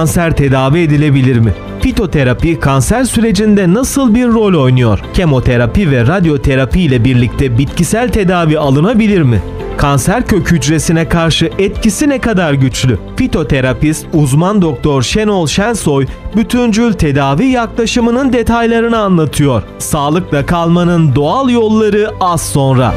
kanser tedavi edilebilir mi? Fitoterapi kanser sürecinde nasıl bir rol oynuyor? Kemoterapi ve radyoterapi ile birlikte bitkisel tedavi alınabilir mi? Kanser kök hücresine karşı etkisi ne kadar güçlü? Fitoterapist uzman doktor Şenol Şensoy bütüncül tedavi yaklaşımının detaylarını anlatıyor. Sağlıkla kalmanın doğal yolları az sonra.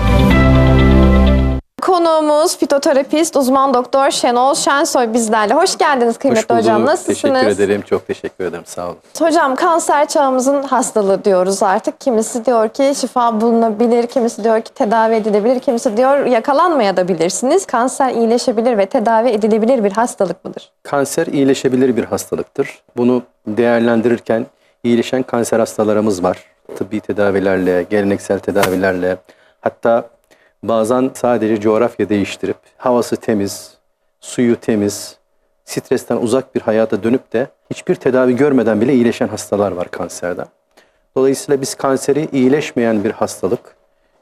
Konuğumuz fitoterapist uzman doktor Şenol Şensoy bizlerle. Hoş geldiniz kıymetli Hoş bulduk. hocam. Nasılsınız? Teşekkür ederim. Çok teşekkür ederim. Sağ olun. Hocam kanser çağımızın hastalığı diyoruz artık. Kimisi diyor ki şifa bulunabilir, kimisi diyor ki tedavi edilebilir, kimisi diyor yakalanmayabilirsiniz. Kanser iyileşebilir ve tedavi edilebilir bir hastalık mıdır? Kanser iyileşebilir bir hastalıktır. Bunu değerlendirirken iyileşen kanser hastalarımız var. Tıbbi tedavilerle, geleneksel tedavilerle hatta bazen sadece coğrafya değiştirip havası temiz, suyu temiz, stresten uzak bir hayata dönüp de hiçbir tedavi görmeden bile iyileşen hastalar var kanserde. Dolayısıyla biz kanseri iyileşmeyen bir hastalık,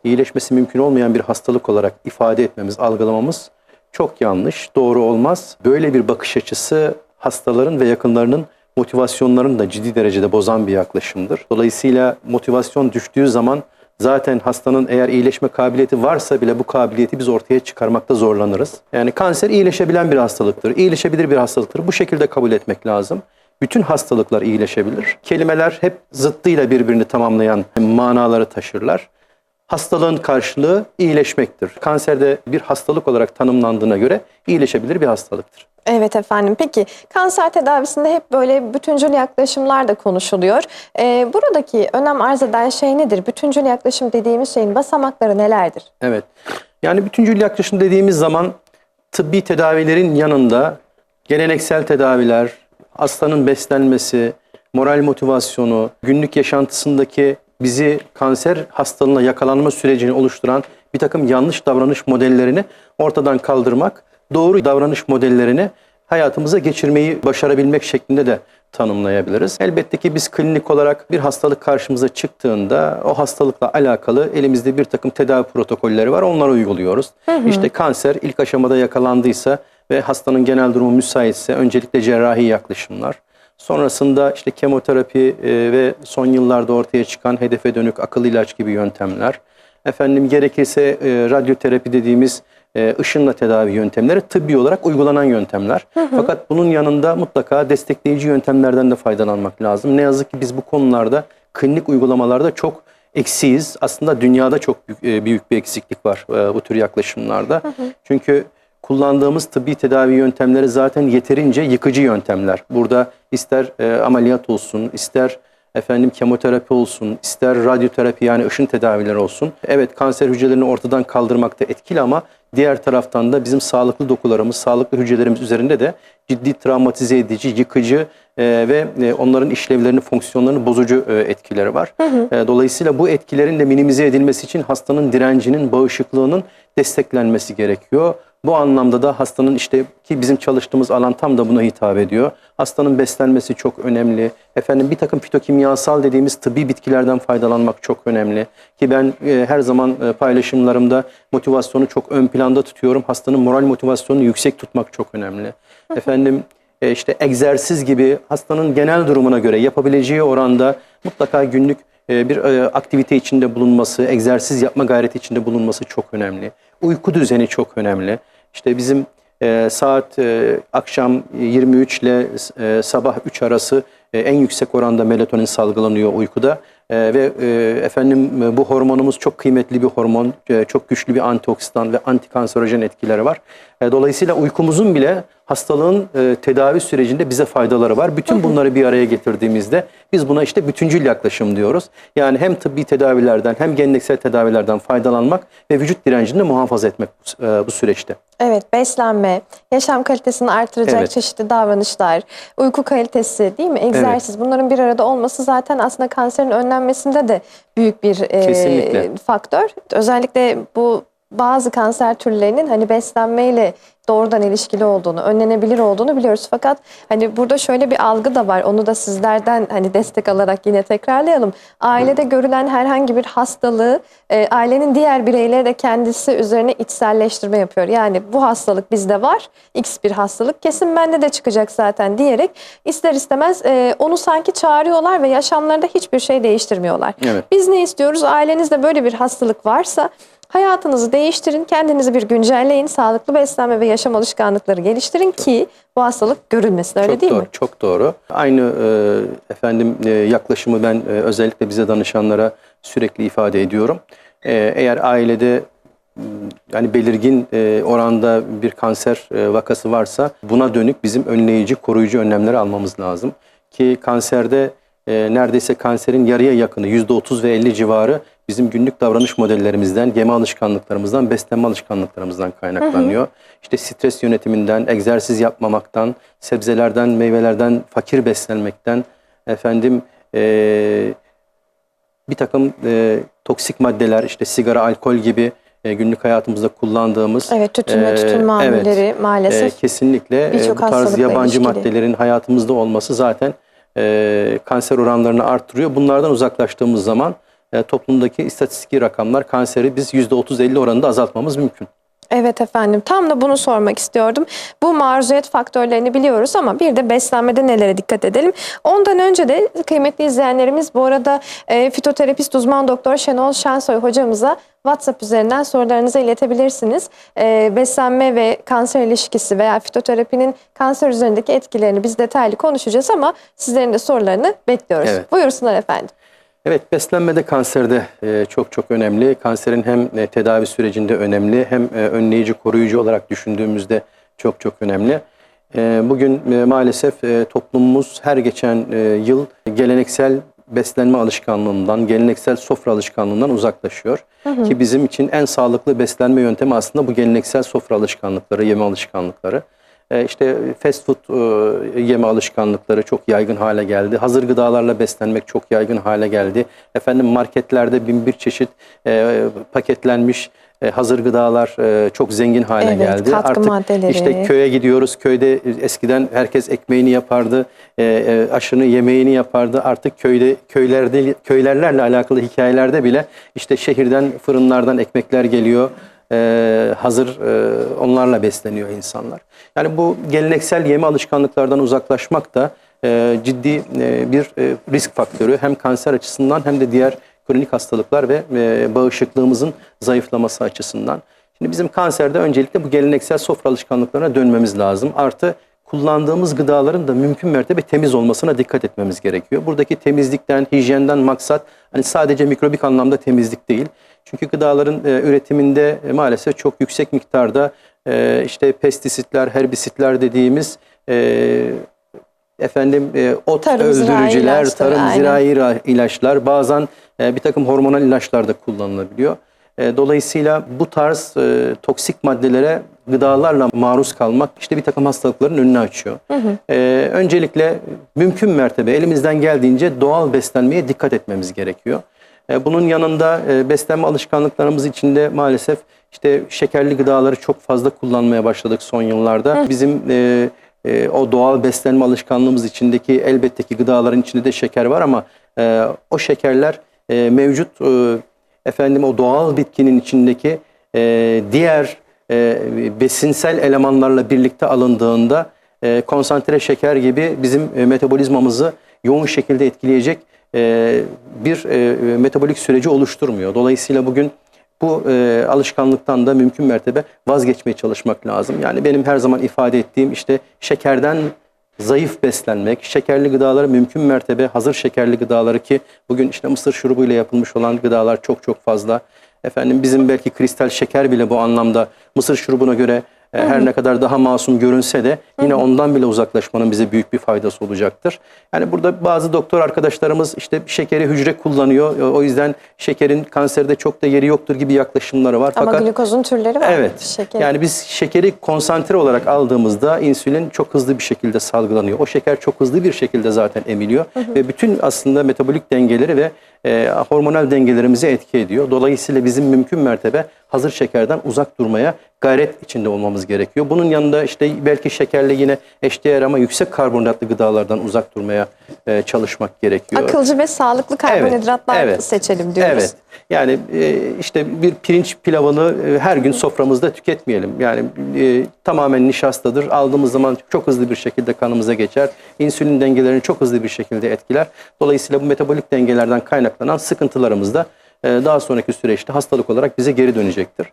iyileşmesi mümkün olmayan bir hastalık olarak ifade etmemiz, algılamamız çok yanlış, doğru olmaz. Böyle bir bakış açısı hastaların ve yakınlarının motivasyonlarını da ciddi derecede bozan bir yaklaşımdır. Dolayısıyla motivasyon düştüğü zaman zaten hastanın eğer iyileşme kabiliyeti varsa bile bu kabiliyeti biz ortaya çıkarmakta zorlanırız. Yani kanser iyileşebilen bir hastalıktır, iyileşebilir bir hastalıktır. Bu şekilde kabul etmek lazım. Bütün hastalıklar iyileşebilir. Kelimeler hep zıttıyla birbirini tamamlayan manaları taşırlar. Hastalığın karşılığı iyileşmektir. Kanserde bir hastalık olarak tanımlandığına göre iyileşebilir bir hastalıktır. Evet efendim. Peki kanser tedavisinde hep böyle bütüncül yaklaşımlar da konuşuluyor. Ee, buradaki önem arz eden şey nedir? Bütüncül yaklaşım dediğimiz şeyin basamakları nelerdir? Evet. Yani bütüncül yaklaşım dediğimiz zaman tıbbi tedavilerin yanında geleneksel tedaviler, hastanın beslenmesi, moral motivasyonu, günlük yaşantısındaki bizi kanser hastalığına yakalanma sürecini oluşturan bir takım yanlış davranış modellerini ortadan kaldırmak, doğru davranış modellerini hayatımıza geçirmeyi başarabilmek şeklinde de tanımlayabiliriz. Elbette ki biz klinik olarak bir hastalık karşımıza çıktığında o hastalıkla alakalı elimizde bir takım tedavi protokolleri var. Onları uyguluyoruz. İşte kanser ilk aşamada yakalandıysa ve hastanın genel durumu müsaitse öncelikle cerrahi yaklaşımlar. Sonrasında işte kemoterapi e, ve son yıllarda ortaya çıkan hedefe dönük akıl ilaç gibi yöntemler. Efendim gerekirse e, radyoterapi dediğimiz e, ışınla tedavi yöntemleri tıbbi olarak uygulanan yöntemler. Fakat bunun yanında mutlaka destekleyici yöntemlerden de faydalanmak lazım. Ne yazık ki biz bu konularda klinik uygulamalarda çok eksiyiz. Aslında dünyada çok büyük, büyük bir eksiklik var bu tür yaklaşımlarda. Çünkü kullandığımız tıbbi tedavi yöntemleri zaten yeterince yıkıcı yöntemler. Burada ister e, ameliyat olsun, ister efendim kemoterapi olsun, ister radyoterapi yani ışın tedavileri olsun. Evet kanser hücrelerini ortadan kaldırmakta etkili ama diğer taraftan da bizim sağlıklı dokularımız, sağlıklı hücrelerimiz üzerinde de ciddi travmatize edici, yıkıcı e, ve e, onların işlevlerini, fonksiyonlarını bozucu e, etkileri var. E, dolayısıyla bu etkilerin de minimize edilmesi için hastanın direncinin, bağışıklığının desteklenmesi gerekiyor. Bu anlamda da hastanın işte ki bizim çalıştığımız alan tam da buna hitap ediyor. Hastanın beslenmesi çok önemli. Efendim bir takım fitokimyasal dediğimiz tıbbi bitkilerden faydalanmak çok önemli. Ki ben e, her zaman e, paylaşımlarımda motivasyonu çok ön planda tutuyorum. Hastanın moral motivasyonunu yüksek tutmak çok önemli. Efendim e, işte egzersiz gibi hastanın genel durumuna göre yapabileceği oranda mutlaka günlük e, bir e, aktivite içinde bulunması, egzersiz yapma gayreti içinde bulunması çok önemli. Uyku düzeni çok önemli. İşte bizim e, saat e, akşam 23 ile e, sabah 3 arası e, en yüksek oranda melatonin salgılanıyor uykuda. E, ve e, efendim e, bu hormonumuz çok kıymetli bir hormon, e, çok güçlü bir antioksidan ve antikanserojen etkileri var. E, dolayısıyla uykumuzun bile hastalığın e, tedavi sürecinde bize faydaları var. Bütün bunları bir araya getirdiğimizde biz buna işte bütüncül yaklaşım diyoruz. Yani hem tıbbi tedavilerden hem geleneksel tedavilerden faydalanmak ve vücut direncini muhafaza etmek bu, e, bu süreçte. Evet, beslenme, yaşam kalitesini artıracak Evet. çeşitli davranışlar, uyku kalitesi değil mi? Egzersiz bunların bir arada olması zaten aslında kanserin önlenmesinde de büyük bir e, Kesinlikle. faktör. Özellikle bu bazı kanser türlerinin hani beslenmeyle doğrudan ilişkili olduğunu, önlenebilir olduğunu biliyoruz. Fakat hani burada şöyle bir algı da var. Onu da sizlerden hani destek alarak yine tekrarlayalım. Ailede görülen herhangi bir hastalığı e, ailenin diğer bireyleri de kendisi üzerine içselleştirme yapıyor. Yani bu hastalık bizde var. X bir hastalık kesin bende de çıkacak zaten diyerek ister istemez e, onu sanki çağırıyorlar ve yaşamlarında hiçbir şey değiştirmiyorlar. Evet. Biz ne istiyoruz? Ailenizde böyle bir hastalık varsa hayatınızı değiştirin, kendinizi bir güncelleyin, sağlıklı beslenme ve yaşam alışkanlıkları geliştirin ki bu hastalık görülmesin. Öyle çok değil doğru, mi? Çok doğru. Aynı e, efendim e, yaklaşımı ben e, özellikle bize danışanlara sürekli ifade ediyorum. E, eğer ailede yani belirgin e, oranda bir kanser e, vakası varsa buna dönük bizim önleyici, koruyucu önlemleri almamız lazım. Ki kanserde e, neredeyse kanserin yarıya yakını %30 ve 50 civarı bizim günlük davranış modellerimizden, yeme alışkanlıklarımızdan, beslenme alışkanlıklarımızdan kaynaklanıyor. İşte stres yönetiminden, egzersiz yapmamaktan, sebzelerden, meyvelerden fakir beslenmekten, efendim e, bir takım e, toksik maddeler, işte sigara, alkol gibi e, günlük hayatımızda kullandığımız Evet, tütün ve tütün mamulleri evet, maalesef. e, kesinlikle e, bu tarz yabancı ilişkili. maddelerin hayatımızda olması zaten e, kanser oranlarını arttırıyor. Bunlardan uzaklaştığımız zaman e, toplumdaki istatistiki rakamlar kanseri biz %30-50 oranında azaltmamız mümkün. Evet efendim tam da bunu sormak istiyordum. Bu maruziyet faktörlerini biliyoruz ama bir de beslenmede nelere dikkat edelim. Ondan önce de kıymetli izleyenlerimiz bu arada e, fitoterapist uzman doktor Şenol Şensoy hocamıza WhatsApp üzerinden sorularınızı iletebilirsiniz. E, beslenme ve kanser ilişkisi veya fitoterapinin kanser üzerindeki etkilerini biz detaylı konuşacağız ama sizlerin de sorularını bekliyoruz. Evet. Buyursunlar efendim. Evet beslenmede kanserde e, çok çok önemli. Kanserin hem e, tedavi sürecinde önemli hem e, önleyici koruyucu olarak düşündüğümüzde çok çok önemli. E, bugün e, maalesef e, toplumumuz her geçen e, yıl geleneksel beslenme alışkanlığından, geleneksel sofra alışkanlığından uzaklaşıyor. Ki bizim için en sağlıklı beslenme yöntemi aslında bu geleneksel sofra alışkanlıkları, yeme alışkanlıkları. E, işte fast food e, yeme alışkanlıkları çok yaygın hale geldi. Hazır gıdalarla beslenmek çok yaygın hale geldi. Efendim marketlerde bin bir çeşit e, paketlenmiş hazır gıdalar çok zengin hale Evet, geldi. Artık maddeleri. işte köye gidiyoruz. Köyde eskiden herkes ekmeğini yapardı, aşını yemeğini yapardı. Artık köyde köylerde köylerlerle alakalı hikayelerde bile işte şehirden fırınlardan ekmekler geliyor. E, hazır e, onlarla besleniyor insanlar. Yani bu geleneksel yeme alışkanlıklardan uzaklaşmak da e, ciddi e, bir risk faktörü hem kanser açısından hem de diğer kronik hastalıklar ve bağışıklığımızın zayıflaması açısından. Şimdi bizim kanserde öncelikle bu geleneksel sofra alışkanlıklarına dönmemiz lazım. Artı kullandığımız gıdaların da mümkün mertebe temiz olmasına dikkat etmemiz gerekiyor. Buradaki temizlikten, hijyenden maksat hani sadece mikrobik anlamda temizlik değil. Çünkü gıdaların e, üretiminde e, maalesef çok yüksek miktarda e, işte pestisitler, herbisitler dediğimiz e, efendim e, ot Tarım, öldürücüler, ilaçlar, tarım aynen. zirai ila- ilaçlar, bazen e, bir takım hormonal ilaçlar da kullanılabiliyor. E, dolayısıyla bu tarz e, toksik maddelere gıdalarla maruz kalmak işte bir takım hastalıkların önünü açıyor. E, öncelikle mümkün mertebe elimizden geldiğince doğal beslenmeye dikkat etmemiz gerekiyor. E, bunun yanında e, beslenme alışkanlıklarımız içinde maalesef işte şekerli gıdaları çok fazla kullanmaya başladık son yıllarda. Bizim e, e, o doğal beslenme alışkanlığımız içindeki elbette ki gıdaların içinde de şeker var ama e, o şekerler e, mevcut e, efendim o doğal bitkinin içindeki e, diğer e, besinsel elemanlarla birlikte alındığında e, konsantre şeker gibi bizim e, metabolizmamızı yoğun şekilde etkileyecek e, bir e, metabolik süreci oluşturmuyor. Dolayısıyla bugün bu e, alışkanlıktan da mümkün mertebe vazgeçmeye çalışmak lazım. Yani benim her zaman ifade ettiğim işte şekerden zayıf beslenmek, şekerli gıdaları mümkün mertebe hazır şekerli gıdaları ki bugün işte mısır şurubuyla yapılmış olan gıdalar çok çok fazla. Efendim bizim belki kristal şeker bile bu anlamda mısır şurubuna göre e, her ne kadar daha masum görünse de yine ondan bile uzaklaşmanın bize büyük bir faydası olacaktır. Yani burada bazı doktor arkadaşlarımız işte şekeri hücre kullanıyor. E, O yüzden şekerin kanserde çok da yeri yoktur gibi yaklaşımları var. Ama Fakat glukozun türleri var. Evet. Şeker. Yani biz şekeri konsantre olarak aldığımızda insülin çok hızlı bir şekilde salgılanıyor. O şeker çok hızlı bir şekilde zaten emiliyor ve bütün aslında metabolik dengeleri ve e, hormonal dengelerimizi etki ediyor. Dolayısıyla bizim mümkün mertebe hazır şekerden uzak durmaya gayret içinde olmamız gerekiyor. Bunun yanında işte belki şekerle yine eşdeğer ama yüksek karbonhidratlı gıdalardan uzak durmaya e, çalışmak gerekiyor. Akılcı ve sağlıklı karbonhidratlar Evet, evet. seçelim diyoruz. Evet. Yani e, işte bir pirinç pilavını e, her gün soframızda tüketmeyelim. Yani e, tamamen nişastadır. Aldığımız zaman çok hızlı bir şekilde kanımıza geçer. İnsülin dengelerini çok hızlı bir şekilde etkiler. Dolayısıyla bu metabolik dengelerden kaynaklanan sıkıntılarımız da daha sonraki süreçte hastalık olarak bize geri dönecektir.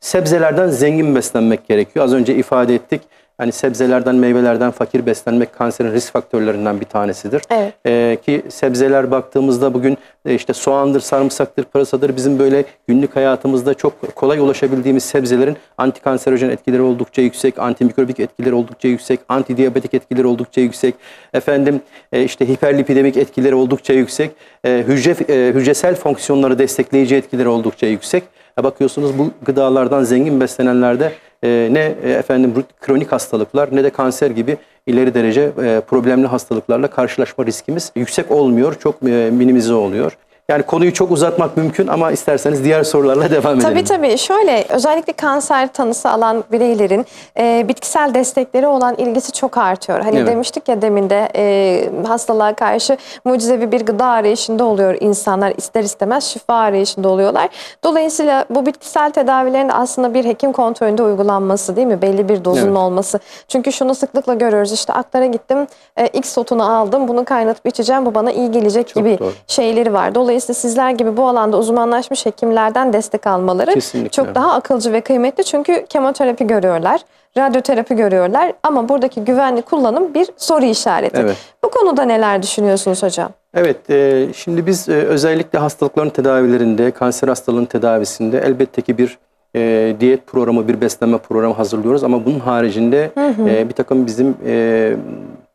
Sebzelerden zengin beslenmek gerekiyor. Az önce ifade ettik. Hani sebzelerden, meyvelerden fakir beslenmek kanserin risk faktörlerinden bir tanesidir. Evet. Ee, ki sebzeler baktığımızda bugün e, işte soğandır, sarımsaktır, pırasadır bizim böyle günlük hayatımızda çok kolay ulaşabildiğimiz sebzelerin antikanserojen etkileri oldukça yüksek, antimikrobik etkileri oldukça yüksek, antidiyabetik etkileri oldukça yüksek, efendim e, işte hiperlipidemik etkileri oldukça yüksek, e, hücre hücresel fonksiyonları destekleyici etkileri oldukça yüksek. Bakıyorsunuz bu gıdalardan zengin beslenenlerde e, ne e, efendim kronik hastalıklar ne de kanser gibi ileri derece e, problemli hastalıklarla karşılaşma riskimiz yüksek olmuyor, çok e, minimize oluyor. Yani konuyu çok uzatmak mümkün ama isterseniz diğer sorularla devam edelim. Tabii tabii. Şöyle özellikle kanser tanısı alan bireylerin e, bitkisel destekleri olan ilgisi çok artıyor. Hani Evet. demiştik ya demin de e, hastalığa karşı mucizevi bir gıda arayışında oluyor insanlar. ister istemez şifa arayışında oluyorlar. Dolayısıyla bu bitkisel tedavilerin aslında bir hekim kontrolünde uygulanması değil mi? Belli bir dozun Evet. olması. Çünkü şunu sıklıkla görüyoruz. İşte aklara gittim, e, X otunu aldım, bunu kaynatıp içeceğim, bu bana iyi gelecek Çok gibi doğru. şeyleri var. Dolayısıyla sizler gibi bu alanda uzmanlaşmış hekimlerden destek almaları Kesinlikle. çok daha akılcı ve kıymetli. Çünkü kemoterapi görüyorlar, radyoterapi görüyorlar ama buradaki güvenli kullanım bir soru işareti. Evet. Bu konuda neler düşünüyorsunuz hocam? Evet, e, şimdi biz e, özellikle hastalıkların tedavilerinde, kanser hastalığının tedavisinde elbette ki bir e, diyet programı, bir beslenme programı hazırlıyoruz. Ama bunun haricinde e, bir takım bizim e,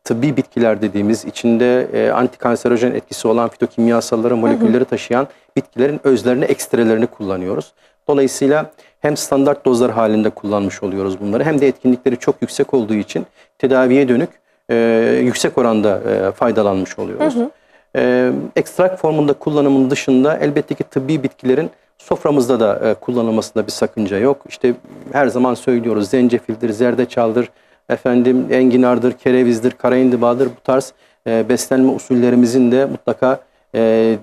tıbbi bitkiler dediğimiz, içinde e, antikanserojen etkisi olan fitokimyasalları, molekülleri taşıyan bitkilerin özlerini, ekstrelerini kullanıyoruz. Dolayısıyla hem standart dozlar halinde kullanmış oluyoruz bunları hem de etkinlikleri çok yüksek olduğu için tedaviye dönük e, yüksek oranda e, faydalanmış oluyoruz. E, ekstrak formunda kullanımın dışında elbette ki tıbbi bitkilerin soframızda da e, kullanılmasında bir sakınca yok. İşte her zaman söylüyoruz zencefildir, zerdeçaldır, efendim enginardır, kerevizdir, karaindibadır bu tarz e, beslenme usullerimizin de mutlaka e,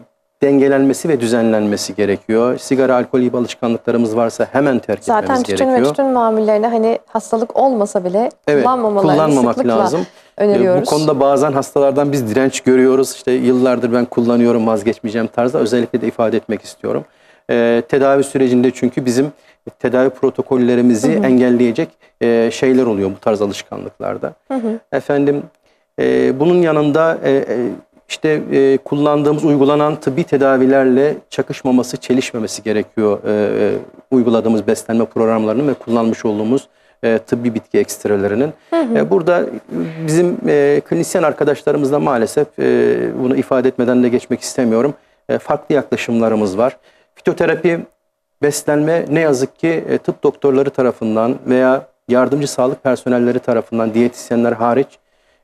dengelenmesi ve düzenlenmesi gerekiyor. Sigara, alkol gibi alışkanlıklarımız varsa hemen terk Zaten etmemiz tütün gerekiyor. ve tütün mamullerine hani hastalık olmasa bile Evet, kullanmamalarını kullanmamak lazım. öneriyoruz. E, Bu konuda bazen hastalardan biz direnç görüyoruz. İşte yıllardır ben kullanıyorum vazgeçmeyeceğim tarzda özellikle de ifade etmek istiyorum. E, tedavi sürecinde çünkü bizim tedavi protokollerimizi engelleyecek e, şeyler oluyor bu tarz alışkanlıklarda. Efendim e, bunun yanında e, e, işte e, kullandığımız uygulanan tıbbi tedavilerle çakışmaması, çelişmemesi gerekiyor e, e, uyguladığımız beslenme programlarının ve kullanmış olduğumuz e, tıbbi bitki ekstrelerinin. E, burada bizim e, klinisyen arkadaşlarımızla maalesef e, bunu ifade etmeden de geçmek istemiyorum. E, farklı yaklaşımlarımız var. Fitoterapi, beslenme ne yazık ki e, tıp doktorları tarafından veya yardımcı sağlık personelleri tarafından diyetisyenler hariç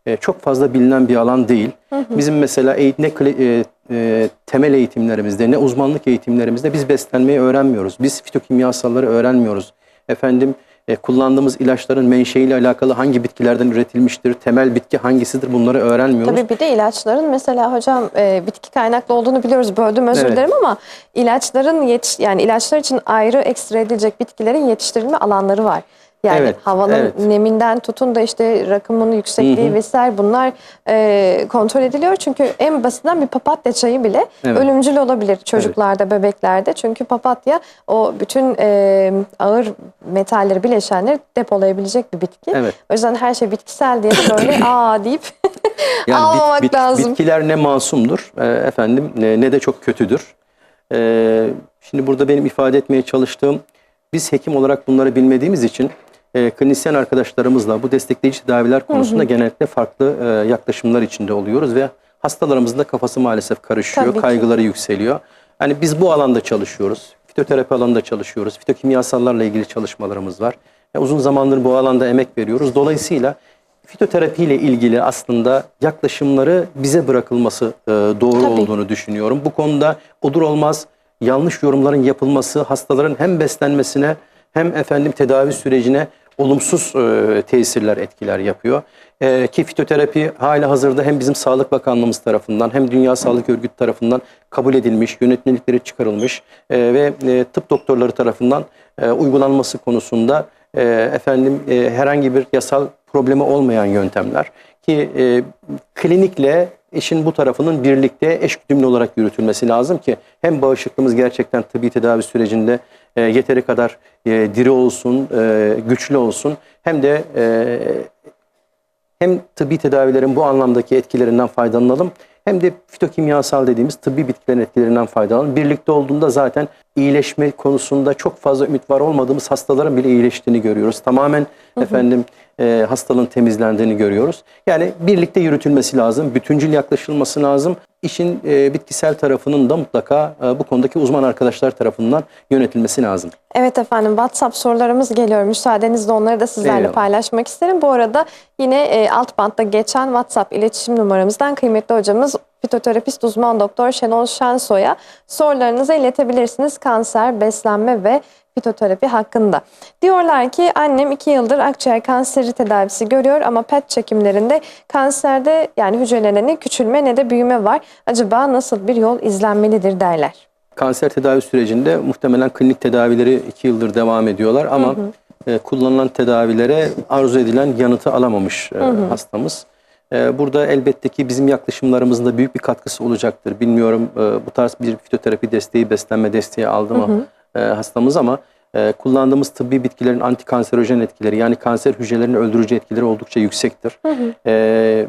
e, çok fazla bilinen bir alan değil. Bizim mesela ne e, e, temel eğitimlerimizde ne uzmanlık eğitimlerimizde biz beslenmeyi öğrenmiyoruz. Biz fitokimyasalları öğrenmiyoruz. Efendim e, kullandığımız ilaçların menşeiyle alakalı hangi bitkilerden üretilmiştir, temel bitki hangisidir bunları öğrenmiyoruz. Tabii bir de ilaçların mesela hocam e, bitki kaynaklı olduğunu biliyoruz. Böldüm özür Evet. dilerim ama ilaçların yetiş yani ilaçlar için ayrı ekstra edilecek bitkilerin yetiştirilme alanları var. Yani Evet, havanın evet. neminden tutun da işte rakımın yüksekliği vesaire bunlar e, kontrol ediliyor. Çünkü en basitinden bir papatya çayı bile Evet. ölümcül olabilir çocuklarda, bebeklerde. Çünkü papatya o bütün e, ağır metalleri, bileşenleri depolayabilecek bir bitki. Evet. O yüzden her şey bitkisel diye böyle aa deyip Yani bit- almamak bit- lazım. Bitkiler ne masumdur e, efendim ne, ne de çok kötüdür. E, şimdi burada benim ifade etmeye çalıştığım biz hekim olarak bunları bilmediğimiz için e, klinisyen arkadaşlarımızla bu destekleyici tedaviler konusunda genellikle farklı e, yaklaşımlar içinde oluyoruz ve hastalarımızın da kafası maalesef karışıyor, Tabii ki. kaygıları yükseliyor. Yani biz bu alanda çalışıyoruz. Fitoterapi alanında çalışıyoruz. Fitokimyasallarla ilgili çalışmalarımız var. E, uzun zamandır bu alanda emek veriyoruz. Dolayısıyla fitoterapi ile ilgili aslında yaklaşımları bize bırakılması e, doğru Tabii. olduğunu düşünüyorum. Bu konuda olur olmaz yanlış yorumların yapılması hastaların hem beslenmesine hem efendim tedavi sürecine olumsuz e, tesirler, etkiler yapıyor. E, ki fitoterapi hala hazırda hem bizim Sağlık Bakanlığımız tarafından hem Dünya Sağlık Örgütü tarafından kabul edilmiş, yönetmelikleri çıkarılmış e, ve e, tıp doktorları tarafından e, uygulanması konusunda e, efendim e, herhangi bir yasal problemi olmayan yöntemler ki e, klinikle işin bu tarafının birlikte eşgüdümlü olarak yürütülmesi lazım ki hem bağışıklığımız gerçekten tıbbi tedavi sürecinde e, yeteri kadar e, diri olsun, e, güçlü olsun hem de e, hem tıbbi tedavilerin bu anlamdaki etkilerinden faydalanalım hem de fitokimyasal dediğimiz tıbbi bitkilerin etkilerinden faydalanalım. Birlikte olduğunda zaten iyileşme konusunda çok fazla ümit var olmadığımız hastaların bile iyileştiğini görüyoruz. Tamamen efendim e, hastalığın temizlendiğini görüyoruz. Yani birlikte yürütülmesi lazım, bütüncül yaklaşılması lazım. İşin e, bitkisel tarafının da mutlaka e, bu konudaki uzman arkadaşlar tarafından yönetilmesi lazım. Evet efendim WhatsApp sorularımız geliyor. Müsaadenizle onları da sizlerle Eyvallah. paylaşmak isterim. Bu arada yine e, alt bantta geçen WhatsApp iletişim numaramızdan kıymetli hocamız fitoterapist uzman doktor Şenol Şensoy'a sorularınızı iletebilirsiniz. Kanser, beslenme ve fitoterapi hakkında. Diyorlar ki annem 2 yıldır akciğer kanseri tedavisi görüyor ama PET çekimlerinde kanserde yani hücrelerinde ne küçülme ne de büyüme var. Acaba nasıl bir yol izlenmelidir derler. Kanser tedavi sürecinde muhtemelen klinik tedavileri 2 yıldır devam ediyorlar ama e, kullanılan tedavilere arzu edilen yanıtı alamamış e, hastamız. E, burada elbette ki bizim yaklaşımlarımızın da büyük bir katkısı olacaktır. Bilmiyorum e, bu tarz bir fitoterapi desteği, beslenme desteği aldı mı e, hastamız ama e, kullandığımız tıbbi bitkilerin antikanserojen etkileri yani kanser hücrelerini öldürücü etkileri oldukça yüksektir. E,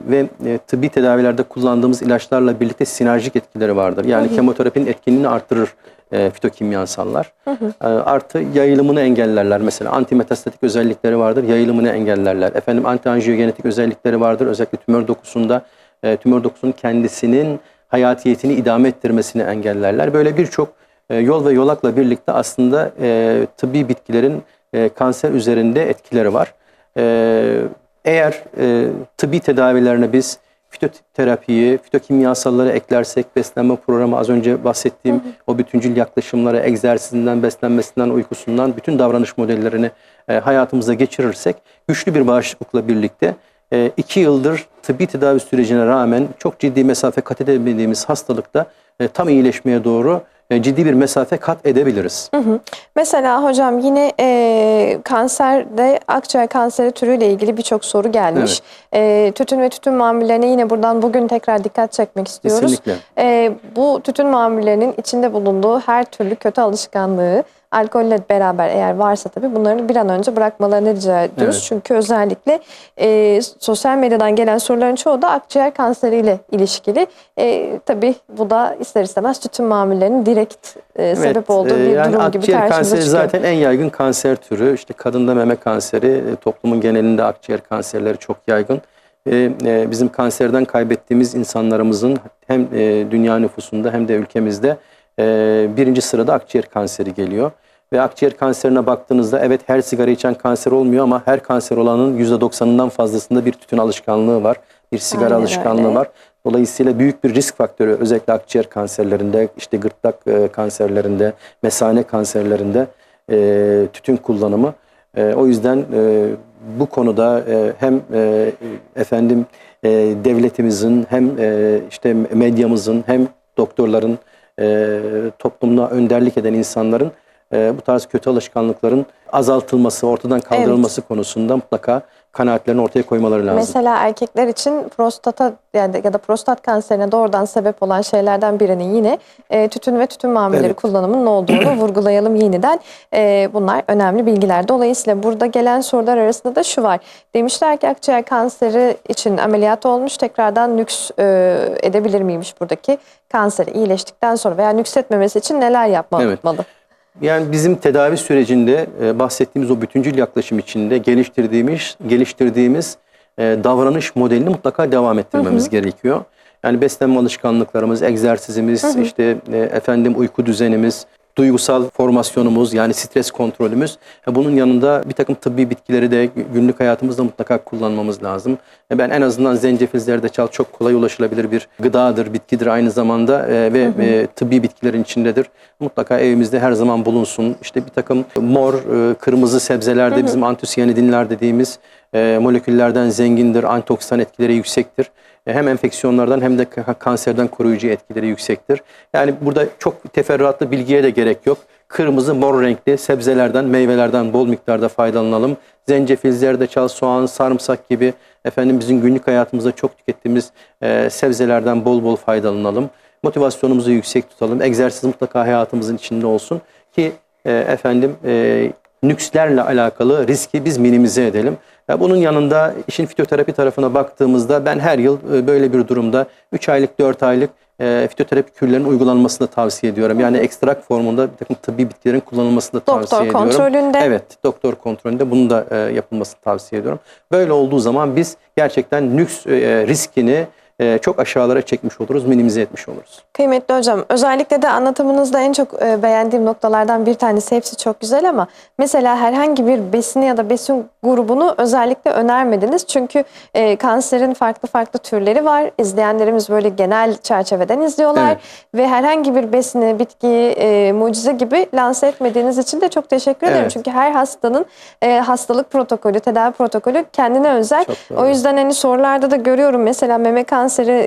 ve e, tıbbi tedavilerde kullandığımız ilaçlarla birlikte sinerjik etkileri vardır. Yani kemoterapinin etkinliğini artırır e, fitokimyasallar. E, artı yayılımını engellerler. Mesela antimetastatik özellikleri vardır, yayılımını engellerler. Efendim antianjiyogenetik özellikleri vardır. Özellikle tümör dokusunda e, tümör dokusunun kendisinin hayatiyetini idame ettirmesini engellerler. Böyle birçok e, yol ve yolakla birlikte aslında e, tıbbi bitkilerin e, kanser üzerinde etkileri var. E, eğer e, tıbbi tedavilerine biz fitoterapiyi, fitokimyasalları eklersek, beslenme programı az önce bahsettiğim o bütüncül yaklaşımlara, egzersizinden, beslenmesinden, uykusundan bütün davranış modellerini e, hayatımıza geçirirsek güçlü bir bağışıklıkla birlikte e, iki yıldır tıbbi tedavi sürecine rağmen çok ciddi mesafe kat edemediğimiz hastalıkta e, tam iyileşmeye doğru ciddi bir mesafe kat edebiliriz. Mesela hocam yine e, kanserde akciğer kanseri türüyle ilgili birçok soru gelmiş. E, tütün ve tütün mamullerine yine buradan bugün tekrar dikkat çekmek istiyoruz. Kesinlikle. E, bu tütün mamullerinin içinde bulunduğu her türlü kötü alışkanlığı alkolle beraber eğer varsa tabii bunların bir an önce bırakmalarını rica ediyoruz. Evet. Çünkü özellikle e, sosyal medyadan gelen soruların çoğu da akciğer kanseriyle ilişkili. E, tabii bu da ister istemez tütün mamullerinin direkt e, sebep olduğu e, bir yani durum gibi akciğer karşımıza kanseri çıkıyor. zaten en yaygın kanser türü. İşte kadında meme kanseri, e, toplumun genelinde akciğer kanserleri çok yaygın. E, bizim kanserden kaybettiğimiz insanlarımızın hem dünya nüfusunda hem de ülkemizde e, birinci sırada akciğer kanseri geliyor. Ve akciğer kanserine baktığınızda evet her sigara içen kanser olmuyor ama her kanser olanın %90'ından fazlasında bir tütün alışkanlığı var. Bir sigara Aynen alışkanlığı öyle. var. Dolayısıyla büyük bir risk faktörü özellikle akciğer kanserlerinde, işte gırtlak e, kanserlerinde, mesane kanserlerinde e, tütün kullanımı. E, o yüzden e, bu konuda e, hem e, efendim e, devletimizin hem e, işte medyamızın hem doktorların e, toplumuna önderlik eden insanların e, bu tarz kötü alışkanlıkların azaltılması, ortadan kaldırılması konusunda mutlaka kanaatlerini ortaya koymaları lazım. Mesela erkekler için prostata yani ya da prostat kanserine doğrudan sebep olan şeylerden birinin yine e, tütün ve tütün mamulleri Evet. kullanımının olduğunu vurgulayalım yeniden. E, bunlar önemli bilgiler. Dolayısıyla burada gelen sorular arasında da şu var. Demişler ki akciğer kanseri için ameliyat olmuş tekrardan nüks e, edebilir miymiş buradaki kanseri iyileştikten sonra veya nüksetmemesi için neler yapmalı? Evet. Yani bizim tedavi sürecinde e, bahsettiğimiz o bütüncül yaklaşım içinde geliştirdiğimiz geliştirdiğimiz e, davranış modelini mutlaka devam ettirmemiz gerekiyor. Yani beslenme alışkanlıklarımız, egzersizimiz, işte e, efendim uyku düzenimiz, duygusal formasyonumuz yani stres kontrolümüz. E, Bunun yanında bir takım tıbbi bitkileri de günlük hayatımızda mutlaka kullanmamız lazım. E, Ben en azından zencefil, zerdeçal çok kolay ulaşılabilir bir gıdadır, bitkidir aynı zamanda e, ve e, tıbbi bitkilerin içindedir. Mutlaka evimizde her zaman bulunsun. İşte bir takım mor, kırmızı sebzelerde bizim antosiyanidinler dediğimiz moleküllerden zengindir, antioksidan etkileri yüksektir. E, Hem enfeksiyonlardan hem de ka- kanserden koruyucu etkileri yüksektir. Yani burada çok teferruatlı bilgiye de gerek yok. Kırmızı, mor renkli sebzelerden, meyvelerden bol miktarda faydalanalım. Zencefil, zerdeçal, soğan, sarımsak gibi efendim bizim günlük hayatımızda çok tükettiğimiz e, sebzelerden bol bol faydalanalım. Motivasyonumuzu yüksek tutalım. Egzersiz mutlaka hayatımızın içinde olsun ki e, efendim e, nükslerle alakalı riski biz minimize edelim. Ya bunun yanında işin fitoterapi tarafına baktığımızda ben her yıl e, böyle bir durumda 3 aylık 4 aylık e, fitoterapi kürlerinin uygulanmasını tavsiye ediyorum. Yani ekstrak formunda bir takım tıbbi bitkilerin kullanılmasını da Doktor tavsiye ediyorum. kontrolünde. Evet doktor kontrolünde bunu da e, yapılmasını tavsiye ediyorum. Böyle olduğu zaman biz gerçekten nüks e, riskini e, çok aşağılara çekmiş oluruz, minimize etmiş oluruz. Kıymetli hocam, özellikle de anlatımınızda en çok e, beğendiğim noktalardan bir tanesi hepsi çok güzel ama mesela herhangi bir besini ya da besin grubunu özellikle önermediniz. Çünkü e, kanserin farklı farklı türleri var. İzleyenlerimiz böyle genel çerçeveden izliyorlar Evet. ve herhangi bir besini, bitkiyi e, mucize gibi lanse etmediğiniz için de çok teşekkür ederim. Evet. Çünkü her hastanın e, hastalık protokolü, tedavi protokolü kendine özel. O yüzden hani sorularda da görüyorum mesela meme kanseri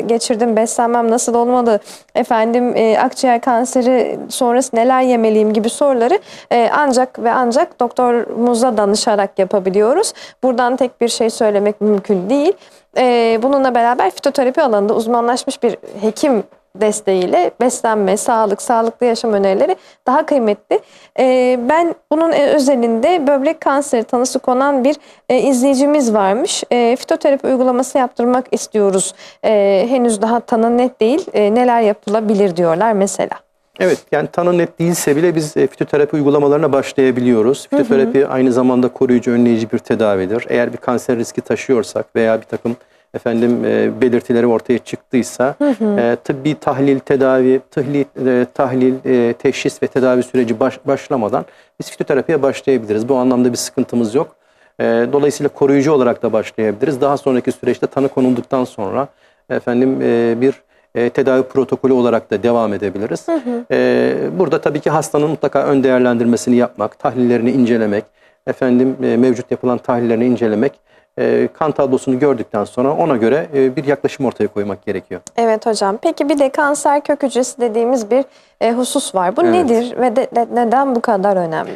geçirdim, beslenmem nasıl olmalı, efendim e, akciğer kanseri sonrası neler yemeliyim gibi soruları e, ancak ve ancak doktorumuza danışarak yapabiliyoruz. Buradan tek bir şey söylemek mümkün değil. E, bununla beraber fitoterapi alanında uzmanlaşmış bir hekim desteğiyle beslenme, sağlık, sağlıklı yaşam önerileri daha kıymetli. E, ben bunun e, özelinde böbrek kanseri tanısı konan bir e, izleyicimiz varmış. E, fitoterapi uygulaması yaptırmak istiyoruz. E, henüz daha tanı net değil. E, neler yapılabilir diyorlar mesela. Evet yani tanı net değilse bile biz fitoterapi uygulamalarına başlayabiliyoruz. Fitoterapi aynı zamanda koruyucu önleyici bir tedavidir. Eğer bir kanser riski taşıyorsak veya bir takım efendim e, belirtileri ortaya çıktıysa e, tıbbi tahlil, tedavi, tıhli, e, tahlil, e, teşhis ve tedavi süreci baş- başlamadan biz fitoterapiye başlayabiliriz. Bu anlamda bir sıkıntımız yok. E, dolayısıyla koruyucu olarak da başlayabiliriz. Daha sonraki süreçte tanı konulduktan sonra efendim e, bir e, tedavi protokolü olarak da devam edebiliriz. E, burada tabii ki hastanın mutlaka ön değerlendirmesini yapmak, tahlillerini incelemek, efendim e, mevcut yapılan tahlillerini incelemek, e, kan tablosunu gördükten sonra ona göre e, bir yaklaşım ortaya koymak gerekiyor. Evet hocam. Peki bir de kanser kök hücresi dediğimiz bir e, husus var. Bu Evet. nedir ve de- de- neden bu kadar önemli?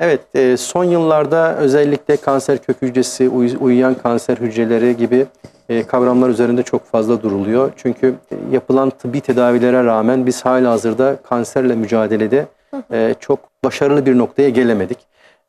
Evet, e, son yıllarda özellikle kanser kök hücresi, uy- uyuyan kanser hücreleri gibi e, kavramlar üzerinde çok fazla duruluyor. Çünkü yapılan tıbbi tedavilere rağmen biz hala hazırda kanserle mücadelede e, çok başarılı bir noktaya gelemedik.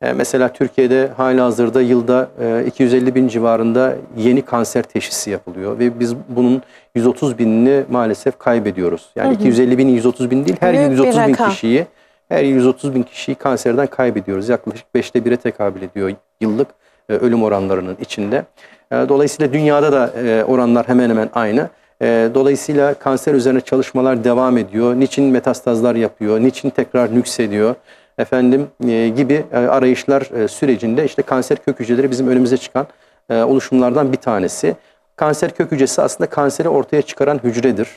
E, mesela Türkiye'de hala hazırda yılda e, 250 bin civarında yeni kanser teşhisi yapılıyor ve biz bunun 130 binini maalesef kaybediyoruz. Yani 250 bin 130 bin değil her Büyük yıl bir 130 bin kişiyi her yıl 130 bin kişiyi kanserden kaybediyoruz. Yaklaşık 5'te 1'e tekabül ediyor yıllık e, ölüm oranlarının içinde. E, Dolayısıyla dünyada da e, oranlar hemen hemen aynı. E, Dolayısıyla kanser üzerine çalışmalar devam ediyor. Niçin metastazlar yapıyor? Niçin tekrar nüksediyor? Efendim e, gibi e, arayışlar e, sürecinde işte kanser kök hücreleri bizim önümüze çıkan e, oluşumlardan bir tanesi. Kanser kök hücresi aslında kanseri ortaya çıkaran hücredir.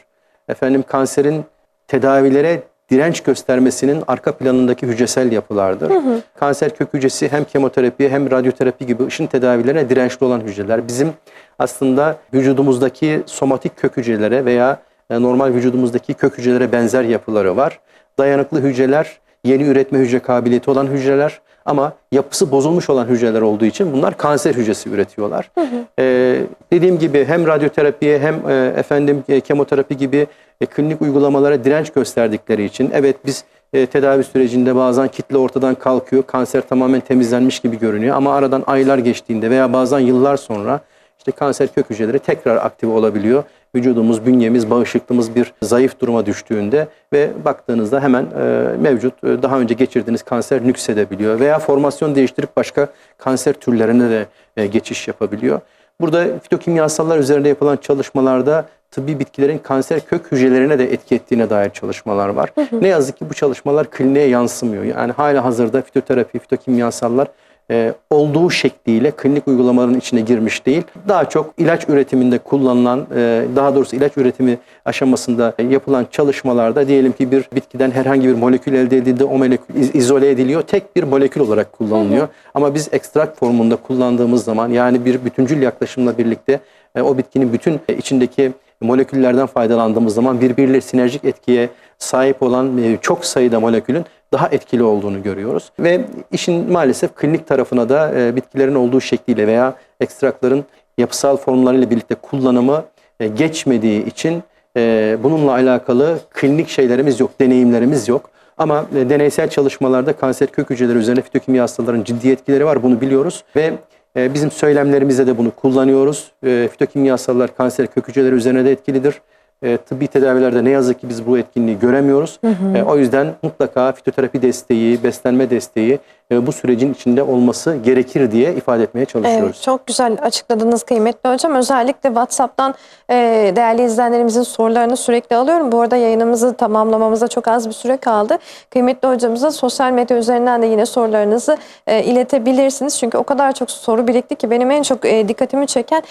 Efendim kanserin tedavilere direnç göstermesinin arka planındaki hücresel yapılardır. Kanser kök hücresi hem kemoterapi hem radyoterapi gibi ışın tedavilerine dirençli olan hücreler. Bizim aslında vücudumuzdaki somatik kök hücrelere veya e, normal vücudumuzdaki kök hücrelere benzer yapıları var. Dayanıklı hücreler, yeni üretme hücre kabiliyeti olan hücreler ama yapısı bozulmuş olan hücreler olduğu için bunlar kanser hücresi üretiyorlar. Ee, dediğim gibi hem radyoterapiye hem e, efendim e, kemoterapi gibi e, klinik uygulamalara direnç gösterdikleri için evet biz e, tedavi sürecinde bazen kitle ortadan kalkıyor, kanser tamamen temizlenmiş gibi görünüyor ama aradan aylar geçtiğinde veya bazen yıllar sonra işte kanser kök hücreleri tekrar aktive olabiliyor. Vücudumuz, bünyemiz, bağışıklığımız bir zayıf duruma düştüğünde ve baktığınızda hemen e, mevcut e, daha önce geçirdiğiniz kanser nüksedebiliyor veya formasyon değiştirip başka kanser türlerine de e, geçiş yapabiliyor. Burada fitokimyasallar üzerinde yapılan çalışmalarda tıbbi bitkilerin kanser kök hücrelerine de etki ettiğine dair çalışmalar var. Ne yazık ki bu çalışmalar kliniğe yansımıyor. Yani hala hazırda fitoterapi, fitokimyasallar e, olduğu şekliyle klinik uygulamaların içine girmiş değil. Daha çok ilaç üretiminde kullanılan, e, daha doğrusu ilaç üretimi aşamasında yapılan çalışmalarda diyelim ki bir bitkiden herhangi bir molekül elde edildi, o molekül iz- izole ediliyor, tek bir molekül olarak kullanılıyor. Ama biz ekstrak formunda kullandığımız zaman yani bir bütüncül yaklaşımla birlikte e, o bitkinin bütün içindeki moleküllerden faydalandığımız zaman birbiriyle sinerjik etkiye sahip olan çok sayıda molekülün daha etkili olduğunu görüyoruz. Ve işin maalesef klinik tarafına da e, bitkilerin olduğu şekliyle veya ekstrakların yapısal formlarıyla birlikte kullanımı e, geçmediği için e, bununla alakalı klinik şeylerimiz yok, deneyimlerimiz yok. Ama deneysel çalışmalarda kanser kök hücreleri üzerine fitokimya hastaların ciddi etkileri var. Bunu biliyoruz ve bizim söylemlerimizde de bunu kullanıyoruz. E, fitokimyasallar kanser kök hücreleri üzerine de etkilidir. E, tıbbi tedavilerde ne yazık ki biz bu etkinliği göremiyoruz. E, o yüzden mutlaka fitoterapi desteği, beslenme desteği bu sürecin içinde olması gerekir diye ifade etmeye çalışıyoruz. Evet, çok güzel açıkladınız kıymetli hocam. Özellikle WhatsApp'tan e, değerli izleyenlerimizin sorularını sürekli alıyorum. Bu arada yayınımızı tamamlamamıza çok az bir süre kaldı. Kıymetli hocamıza sosyal medya üzerinden de yine sorularınızı e, iletebilirsiniz. Çünkü o kadar çok soru birikti ki benim en çok e, dikkatimi çeken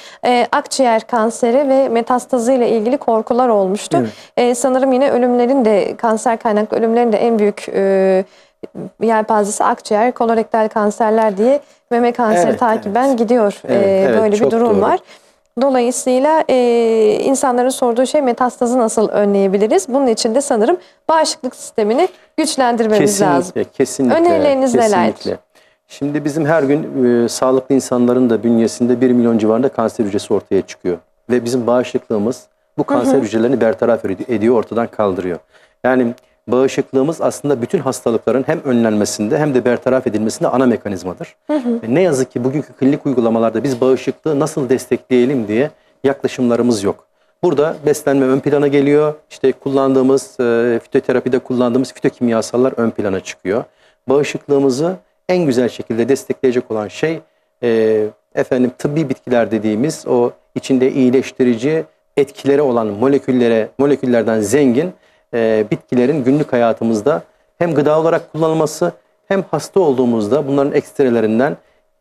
akciğer kanseri ve metastazı ile ilgili korkular olmuştu. Evet. Sanırım yine ölümlerin de kanser kaynaklı ölümlerin de en büyük yelpazesi akciğer, kolorektal kanserler diye meme kanseri Evet, takiben evet. gidiyor. Evet, Ee, evet, böyle bir durum doğru. var. Dolayısıyla e, insanların sorduğu şey metastazı nasıl önleyebiliriz? Bunun için de sanırım bağışıklık sistemini güçlendirmemiz lazım. Kesinlikle, kesinlikle. Önerileriniz nelerdir? kesinlikle. Şimdi bizim her gün e, sağlıklı insanların da bünyesinde 1 milyon civarında kanser hücresi ortaya çıkıyor. Ve bizim bağışıklığımız bu kanser hücrelerini bertaraf ed- ediyor, ortadan kaldırıyor. Yani bağışıklığımız aslında bütün hastalıkların hem önlenmesinde hem de bertaraf edilmesinde ana mekanizmadır. Ve ne yazık ki bugünkü klinik uygulamalarda biz bağışıklığı nasıl destekleyelim diye yaklaşımlarımız yok. Burada beslenme ön plana geliyor. İşte kullandığımız e, fitoterapide kullandığımız fitokimyasallar ön plana çıkıyor. Bağışıklığımızı en güzel şekilde destekleyecek olan şey e, efendim tıbbi bitkiler dediğimiz o içinde iyileştirici etkileri olan moleküllere moleküllerden zengin e, bitkilerin günlük hayatımızda hem gıda olarak kullanılması hem hasta olduğumuzda bunların ekstrelerinden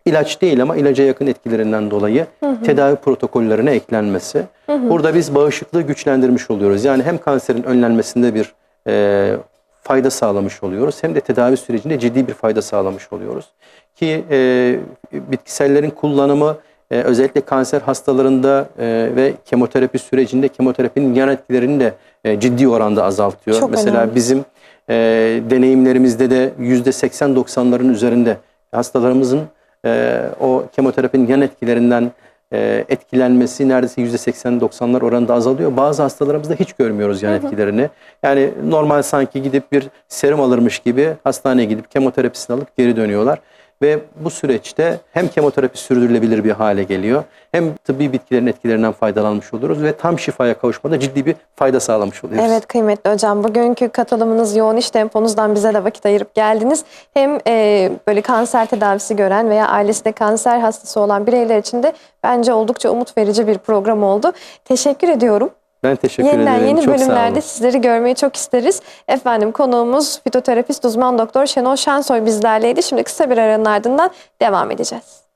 ilaç değil ama ilaca yakın etkilerinden dolayı tedavi protokollerine eklenmesi. Burada biz bağışıklığı güçlendirmiş oluyoruz. Yani hem kanserin önlenmesinde bir e, fayda sağlamış oluyoruz hem de tedavi sürecinde ciddi bir fayda sağlamış oluyoruz. Ki e, bitkisellerin kullanımı e, özellikle kanser hastalarında e, ve kemoterapi sürecinde kemoterapinin yan etkilerini de e, ciddi oranda azaltıyor. Çok Mesela önemli. bizim e, deneyimlerimizde de %80-90'ların üzerinde hastalarımızın e, o kemoterapinin yan etkilerinden e, etkilenmesi neredeyse %80-90'lar oranında azalıyor. Bazı hastalarımızda hiç görmüyoruz yan etkilerini. Yani normal sanki gidip bir serum alırmış gibi hastaneye gidip kemoterapisini alıp geri dönüyorlar. Ve bu süreçte hem kemoterapi sürdürülebilir bir hale geliyor hem tıbbi bitkilerin etkilerinden faydalanmış oluyoruz ve tam şifaya kavuşmada ciddi bir fayda sağlamış oluyoruz. Evet kıymetli hocam bugünkü katılımınız yoğun iş temponuzdan bize de vakit ayırıp geldiniz. Hem e, böyle kanser tedavisi gören veya ailesinde kanser hastası olan bireyler için de bence oldukça umut verici bir program oldu. Teşekkür ediyorum. Ben teşekkür Yeniden ederim. yeni Çok bölümlerde sizleri görmeyi çok isteriz. Efendim konuğumuz fitoterapist uzman doktor Şenol Şensoy bizlerleydi. Şimdi kısa bir aranın ardından devam edeceğiz.